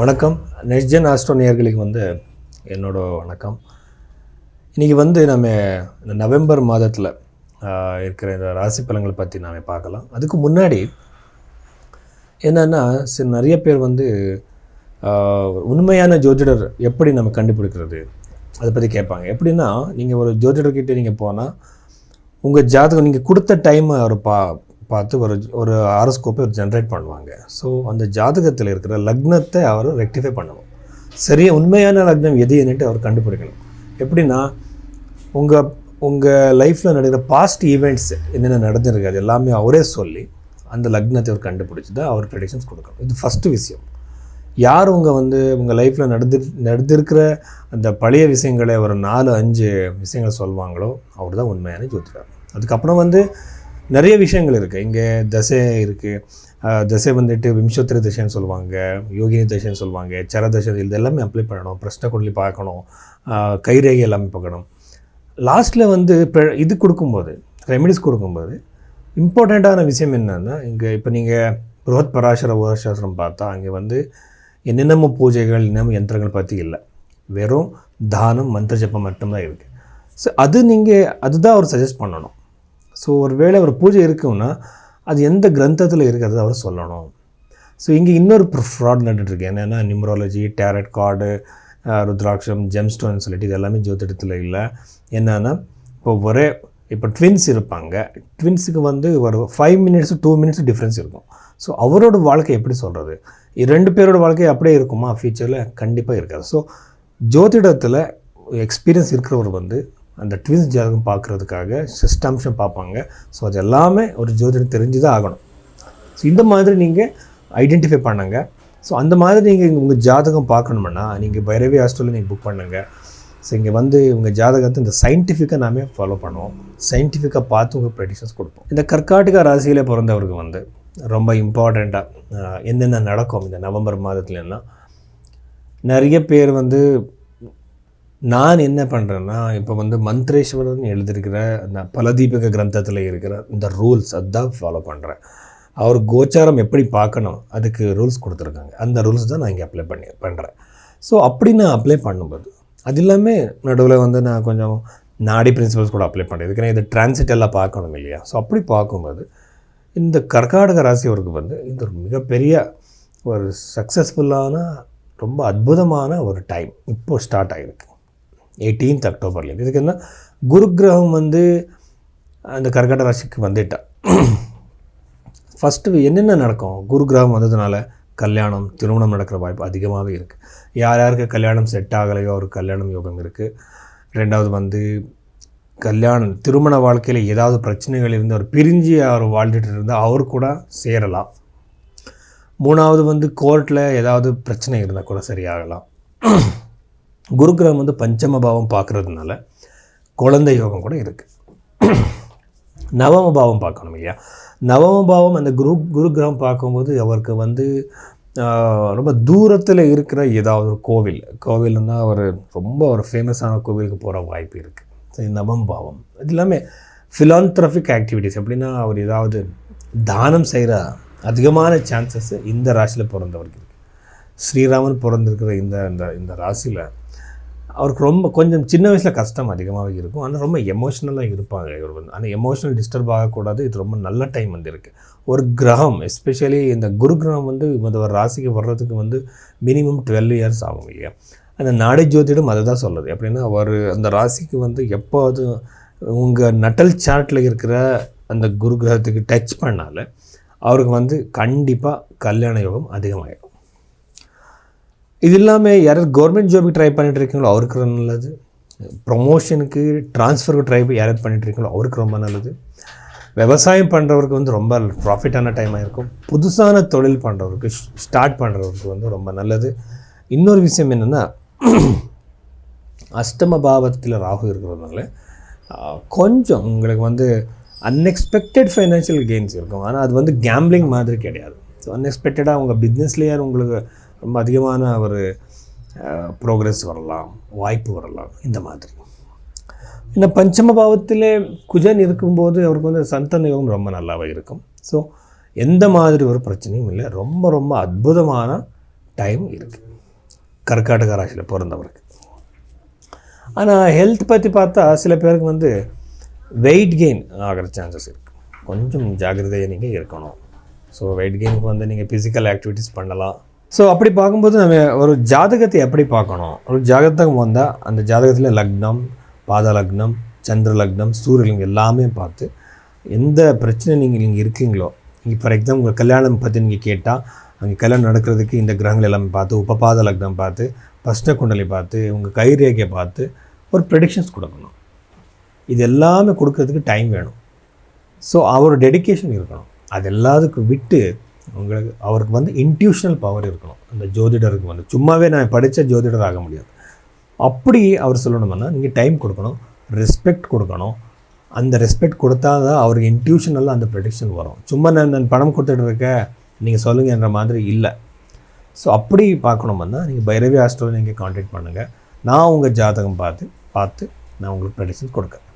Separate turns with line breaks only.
வணக்கம். Next astro வந்து என்னோட வணக்கம். இன்றைக்கி வந்து நம்ம இந்த நவம்பர் மாதத்தில் இருக்கிற இந்த ராசி பலன்களை பற்றி நாம் பார்க்கலாம். அதுக்கு முன்னாடி என்னென்னா சில நிறைய பேர் வந்து உண்மையான ஜோதிடர் எப்படி நம்ம கண்டுபிடிக்கிறது? அதை பற்றி கேட்பாங்க. எப்படின்னா நீங்கள் ஒரு ஜோதிடர்கிட்ட நீங்கள் போனால் உங்கள் ஜாதகம் நீங்கள் கொடுத்த டைம் அவர் பா பார்த்து ஒரு ஒரு ஆரோஸ்கோப்பை ஒரு ஜென்ரேட் பண்ணுவாங்க. ஸோ அந்த ஜாதகத்தில் இருக்கிற லக்னத்தை அவர் ரெக்டிஃபை பண்ணணும். சரியாக உண்மையான லக்னம் எது என்னட்டு அவர் கண்டுபிடிக்கணும். எப்படின்னா உங்கள் உங்கள் லைஃப்பில் நடக்கிற பாஸ்ட் ஈவெண்ட்ஸ் என்னென்ன நடந்திருக்கு அது எல்லாமே அவரே சொல்லி அந்த லக்னத்தை அவர் கண்டுபிடிச்சி தான் அவர் ப்ரெடிக்ஷன்ஸ் கொடுக்கணும். இது ஃபஸ்ட்டு விஷயம். யார் உங்கள் வந்து உங்கள் லைஃப்பில் நடந்து நடந்திருக்கிற அந்த பழைய விஷயங்களை ஒரு நாலு அஞ்சு விஷயங்களை சொல்லுவாங்களோ அவர் தான் உண்மையான ஜோதிடர். அதுக்கப்புறம் வந்து நிறைய விஷயங்கள் இருக்குது இங்கே தசை இருக்குது தசை வந்துட்டு விம்சோத்திர தசைன்னு சொல்லுவாங்க யோகினி தசைன்னு சொல்லுவாங்க சர தசை இது எல்லாமே அப்ளை பண்ணணும் பிரஷ்ன குண்டலி பார்க்கணும் கைரேகை எல்லாமே பார்க்கணும். லாஸ்ட்டில் வந்து இப்போ இது கொடுக்கும்போது ரெமெடிஸ் கொடுக்கும்போது இம்பார்ட்டண்ட்டான விஷயம் என்னென்னா இங்கே இப்போ நீங்கள் புரோத் பராசர உரசாஸ்திரம் பார்த்தா அங்கே வந்து என்னென்னமோ பூஜைகள் என்னென்ன யந்திரங்கள் பற்றி இல்லை. வெறும் தானம் மந்திர ஜப்பம் மட்டும்தான் இருக்குது ஸோ அது நீங்கள் அதுதான் அவர் சஜஸ்ட் பண்ணணும். ஸோ ஒரு வேளை ஒரு பூஜை இருக்குன்னா அது எந்த கிரந்தத்தில் இருக்கிறது அவர் சொல்லணும். ஸோ இங்கே இன்னொரு ஃப்ராட் நடந்துட்டுருக்கு என்னென்னா நியூமராலஜி டேரட் கார்டு ருத்ராட்சம் ஜெம்ஸ்டோன் சொல்லிட்டு இது எல்லாமே ஜோதிடத்தில் இல்லை. என்னென்னா இப்போ ஒரே இப்போ ட்வின்ஸ் இருப்பாங்க. ட்வின்ஸுக்கு வந்து ஒரு five minutes two minutes difference இருக்கும். ஸோ அவரோட வாழ்க்கை எப்படி சொல்கிறது ரெண்டு பேரோட வாழ்க்கை அப்படியே இருக்குமா? ஃபியூச்சரில் கண்டிப்பாக இருக்காது. ஸோ ஜோதிடத்தில் எக்ஸ்பீரியன்ஸ் இருக்கிறவர் வந்து அந்த ட்வின்ஸ் ஜாதகம் பார்க்குறதுக்காக சிஸ்டம்ஷம் பார்ப்பாங்க. ஸோ அது எல்லாமே ஒரு ஜோதிடம் தெரிஞ்சு தான் ஆகணும். ஸோ இந்த மாதிரி நீங்கள் ஐடென்டிஃபை பண்ணுங்க. ஸோ அந்த மாதிரி நீங்கள் உங்கள் ஜாதகம் பார்க்கணும்னா நீங்கள் பைரவி ஹாஸ்டலில் நீங்கள் புக் பண்ணுங்க. ஸோ இங்கே வந்து உங்கள் ஜாதகத்தை இந்த சயின்டிஃபிக்காக நாமே ஃபாலோ பண்ணுவோம். சயின்டிஃபிக்காக பார்த்து உங்கள் ப்ரெடிஷன்ஸ் கொடுப்போம். இந்த கர்நாடகா ராசியில் பிறந்தவருக்கு வந்து ரொம்ப இம்பார்ட்டண்ட்டாக என்னென்ன நடக்கும் இந்த நவம்பர் மாதத்துலன்னா நிறைய பேர் வந்து நான் என்ன பண்ணுறேன்னா இப்போ வந்து மந்த்ரேஸ்வரன் எழுதியிருக்கிற அந்த பலதீபக கிரந்தத்தில் இருக்கிற இந்த ரூல்ஸ் அதுதான் ஃபாலோ பண்ணுறேன் அவர் கோச்சாரம் எப்படி பார்க்கணும் அதுக்கு ரூல்ஸ் கொடுத்துருக்காங்க. அந்த ரூல்ஸ் தான் நான் இங்கே அப்ளை பண்ணி பண்ணுறேன் ஸோ அப்படி நான் அப்ளை பண்ணும்போது அது எல்லாமே நடுவில் வந்து நான் கொஞ்சம் நாடி பிரின்சிபல்ஸ் கூட அப்ளை பண்ணுறேன் இதுக்கு இது டிரான்சிட் எல்லாம் பார்க்கணும் இல்லையா? ஸோ அப்படி பார்க்கும்போது இந்த கர்நாடக ராசியவருக்கு வந்து இது ஒரு மிகப்பெரிய ஒரு சக்ஸஸ்ஃபுல்லான ரொம்ப அற்புதமான ஒரு டைம் இப்போது ஸ்டார்ட் ஆகிருக்கு எயிட்டீன்த் அக்டோபர்லேருந்து இதுக்கு என்ன? குரு கிரகம் வந்து அந்த கர்நாடக ராசிக்கு வந்துட்டா. ஃபஸ்ட்டு என்னென்ன நடக்கும்? குரு கிரகம் வந்ததுனால கல்யாணம் திருமணம் நடக்கிற வாய்ப்பு அதிகமாகவே இருக்குது யார் யாருக்கு கல்யாணம் செட் ஆகலையோ அவருக்கு கல்யாணம் யோகம் இருக்குது ரெண்டாவது வந்து கல்யாணம் திருமண வாழ்க்கையில் ஏதாவது பிரச்சனைகள் இருந்து அவர் பிரிஞ்சு அவர் வாழ்ந்துட்டு இருந்தால் அவர் கூட சேரலாம். மூணாவது வந்து கோர்ட்டில் ஏதாவது பிரச்சனை இருந்தால் கூட சரியாகலாம். குருகிரகம் வந்து பஞ்சம பாவம் பார்க்குறதுனால குழந்தை யோகம் கூட இருக்குது நவம பாவம் பார்க்கணும் இல்லையா? நவம பாவம் அந்த குரு குரு கிரகம் பார்க்கும்போது அவருக்கு வந்து ரொம்ப தூரத்தில் இருக்கிற ஏதாவது ஒரு கோவில் கோவில்னா அவர் ரொம்ப ஒரு ஃபேமஸான கோவிலுக்கு போகிற வாய்ப்பு இருக்குது ஸோ நவம் பாவம் இது எல்லாமே ஃபிலான்த்ரஃபிக் ஆக்டிவிட்டிஸ் எப்படின்னா அவர் ஏதாவது தானம் செய்கிற அதிகமான சான்சஸ் இந்த ராசியில் பிறந்தவருக்கு இருக்குது ஸ்ரீராமன் பிறந்திருக்கிற இந்த இந்த இந்த ராசியில் அவருக்கு ரொம்ப கொஞ்சம் சின்ன வயசில் கஷ்டம் அதிகமாகவே இருக்கும். ஆனால் ரொம்ப எமோஷ்னலாக இருப்பாங்க இவர் வந்து. ஆனால் எமோஷனல் டிஸ்டர்ப் ஆகக்கூடாது. இது ரொம்ப நல்ல டைம் வந்து இருக்குது ஒரு கிரகம் எஸ்பெஷலி இந்த குரு கிரகம் வந்து இந்த ஒரு ராசிக்கு வர்றதுக்கு வந்து மினிமம் டுவெல் இயர்ஸ் ஆகும் இல்லையா? அந்த நாடி ஜோதிடம் அதை தான் சொல்லுது. எப்படின்னா ஒரு அந்த ராசிக்கு வந்து எப்போது உங்கள் நட்டல் சார்ட்டில் இருக்கிற அந்த குரு கிரகத்துக்கு டச் பண்ணால அவருக்கு வந்து கண்டிப்பாக கல்யாண யோகம் அதிகமாகிடும் இது இல்லாமல் யாராவது கவர்மெண்ட் ஜாபுக்கு ட்ரை பண்ணிட்டு இருக்கீங்களோ அவருக்கு ரொம்ப நல்லது. ப்ரொமோஷனுக்கு ட்ரான்ஸ்ஃபருக்கு ட்ரை யாராவது பண்ணிட்டு இருக்கீங்களோ அவருக்கு ரொம்ப நல்லது. விவசாயம் பண்ணுறவருக்கு வந்து ரொம்ப ப்ராஃபிட்டான டைமாக இருக்கும். புதுசான தொழில் பண்ணுறவருக்கு ஸ்டார்ட் பண்ணுறவருக்கு வந்து ரொம்ப நல்லது. இன்னொரு விஷயம் என்னென்னா அஷ்டம பாவத்தில் ராகு இருக்கிறதுனால கொஞ்சம் உங்களுக்கு வந்து அன்எக்ஸ்பெக்டட் ஃபைனான்ஷியல் கெயின்ஸ் இருக்கும். ஆனால் அது வந்து கேம்பிளிங் மாதிரி கிடையாது. ஸோ அன்எக்ஸ்பெக்டடாக உங்கள் பிஸ்னஸ்லேயே உங்களுக்கு ரொம்ப அதிகமான ஒரு ப்ரோக்ரஸ் வரலாம் வாய்ப்பு வரலாம் இந்த மாதிரி. இந்த பஞ்சம பாவத்திலே குஜன் இருக்கும்போது அவருக்கு வந்து சந்தன யோகம் ரொம்ப நல்லாவே இருக்கும். ஸோ எந்த மாதிரி ஒரு பிரச்சனையும் இல்லை. ரொம்ப ரொம்ப அற்புதமான டைம் இருக்குது கர்க்காடக ராசியில் பிறந்தவருக்கு. ஆனால் ஹெல்த் பற்றி பார்த்தா சில பேருக்கு வந்து வெயிட் கெயின் ஆகிற சான்சஸ் இருக்குது கொஞ்சம் ஜாக்கிரதையாக நீங்கள் இருக்கணும். ஸோ வெயிட் கெயினுக்கு வந்து நீங்கள் ஃபிசிக்கல் ஆக்டிவிட்டீஸ் பண்ணலாம். ஸோ அப்படி பார்க்கும்போது நம்ம ஒரு ஜாதகத்தை எப்படி பார்க்கணும்? ஒரு ஜாதகம் வந்தால் அந்த ஜாதகத்தில் லக்னம் பாத லக்னம் சந்திர லக்னம் சூரியலிங்கம் எல்லாமே பார்த்து எந்த பிரச்சனை நீங்கள் இங்கே இருக்கீங்களோ நீங்கள் ஃபார் எக்ஸாம்பிள் உங்கள் கல்யாணம் பற்றி நீங்கள் கேட்டால் அங்கே கல்யாணம் நடக்கிறதுக்கு இந்த கிரகங்கள் எல்லாமே பார்த்து உபபாத லக்னம் பார்த்து பஸ்ட குண்டலி பார்த்து உங்கள் கைரேகையை பார்த்து ஒரு ப்ரெடிக்ஷன்ஸ் கொடுக்கணும். இது எல்லாமே கொடுக்கறதுக்கு டைம் வேணும். ஸோ அவர் டெடிகேஷன் இருக்கணும். அது எல்லாத்துக்கும் விட்டு உங்களுக்கு அவருக்கு வந்து இன்ட்யூஷனல் பவர் இருக்கணும். அந்த ஜோதிடருக்கு வந்து. சும்மாவே நான் படித்த ஜோதிடர் ஆக முடியாது. அப்படி அவர் சொல்லணும்னா நீங்கள் டைம் கொடுக்கணும் ரெஸ்பெக்ட் கொடுக்கணும். அந்த ரெஸ்பெக்ட் கொடுத்தா தான் அவருக்கு இன்ட்யூஷனெல்லாம் அந்த ப்ரொடிக்ஷன் வரும். சும்மா நான் நான் பணம் கொடுத்துட்டு இருக்கேன் நீங்கள் சொல்லுங்கன்ற மாதிரி இல்லை. ஸோ அப்படி பார்க்கணும்னா நீங்கள் பைரவி ஹாஸ்டலில் நீங்கள் காண்டாக்ட் பண்ணுங்கள் நான் உங்கள் ஜாதகம் பார்த்து பார்த்து நான் உங்களுக்கு ப்ரெடிக்ஷன் கொடுக்குறேன்.